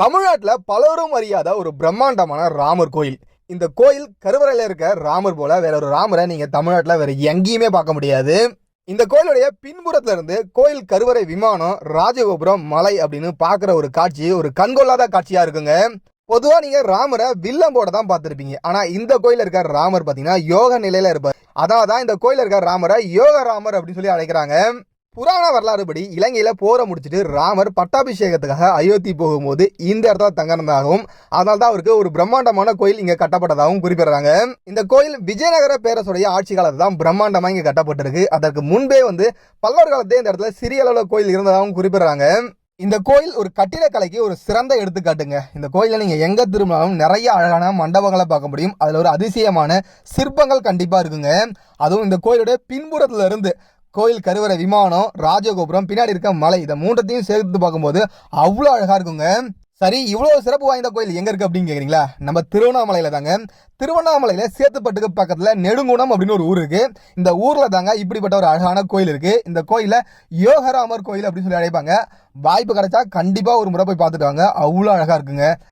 தமிழ்நாட்டில் பலரும் அறியாத ஒரு பிரம்மாண்டமான ராமர் கோயில். இந்த கோயில் கருவறையில் இருக்க ராமர் போல வேற ஒரு ராமரை நீங்க தமிழ்நாட்டில் வேற எங்கேயுமே பார்க்க முடியாது. இந்த கோயிலுடைய பின்புறத்துல இருந்து கோயில் கருவறை விமானம் ராஜகோபுரம் மலை அப்படின்னு பார்க்குற ஒரு காட்சி ஒரு கண்கொள்ளாத காட்சியா இருக்குங்க. பொதுவா நீங்க ராமரை வில்லம் போட தான் பார்த்துருப்பீங்க. ஆனா இந்த கோயில இருக்க ராமர் பாத்தீங்கன்னா யோக நிலையில இருப்பார். அதான் தான் இந்த கோயில இருக்க ராமரை யோக ராமர் அப்படின்னு சொல்லி அழைக்கிறாங்க. புராண வரலாறுபடி இலங்கையில் போரை முடிச்சுட்டு ராமர் பட்டாபிஷேகத்துக்காக அயோத்தி போகும்போது இந்த இடத்துல தங்கினதாகவும் அதனால தான் அவருக்கு ஒரு பிரம்மாண்டமான கோயில் இங்கே கட்டப்பட்டதாகவும் குறிப்பிடுறாங்க. இந்த கோயில் விஜயநகர பேரரசுடைய ஆட்சி காலத்தில் தான் பிரம்மாண்டமாக இங்கே கட்டப்பட்டிருக்கு. அதற்கு முன்பே வந்து பல்லவர் காலத்தே இந்த இடத்துல சிறிய அளவில் கோயில் இருந்ததாகவும் குறிப்பிடுறாங்க. இந்த கோயில் ஒரு கட்டிடக்கலைக்கு ஒரு சிறந்த எடுத்துக்காட்டுங்க. இந்த கோயிலில் நீங்கள் எங்கே திரும்பினாலும் நிறைய அழகான மண்டபங்களை பார்க்க முடியும். அதில் ஒரு அதிசயமான சிற்பங்கள் கண்டிப்பாக இருக்குங்க. அதுவும் இந்த கோயிலுடைய பின்புறத்துல இருந்து கோயில் கருவறை விமானம் ராஜகோபுரம் பின்னாடி இருக்க மலை இதை மூன்றத்தையும் சேர்த்து பார்க்கும்போது அவ்வளோ அழகாக இருக்குங்க. சரி இவ்வளோ சிறப்பு வாய்ந்த கோயில் எங்கே இருக்குது அப்படின்னு கேட்குறீங்களா நம்ம திருவண்ணாமலையில் தாங்க. திருவண்ணாமலையில் சேத்துப்பட்டுக்கு பக்கத்தில் நெடுங்குணம் அப்படின்னு ஒரு ஊர் இருக்குது இந்த ஊரில் தாங்க இப்படிப்பட்ட ஒரு அழகான கோயில் இருக்குது இந்த கோயிலை யோகராமர் கோயில் அப்படின்னு சொல்லி அழைப்பாங்க. வாய்ப்பு கிடைச்சா கண்டிப்பாக ஒரு முறை போய் பார்த்துட்டு வாங்க. அவ்வளோ அழகாக இருக்குங்க.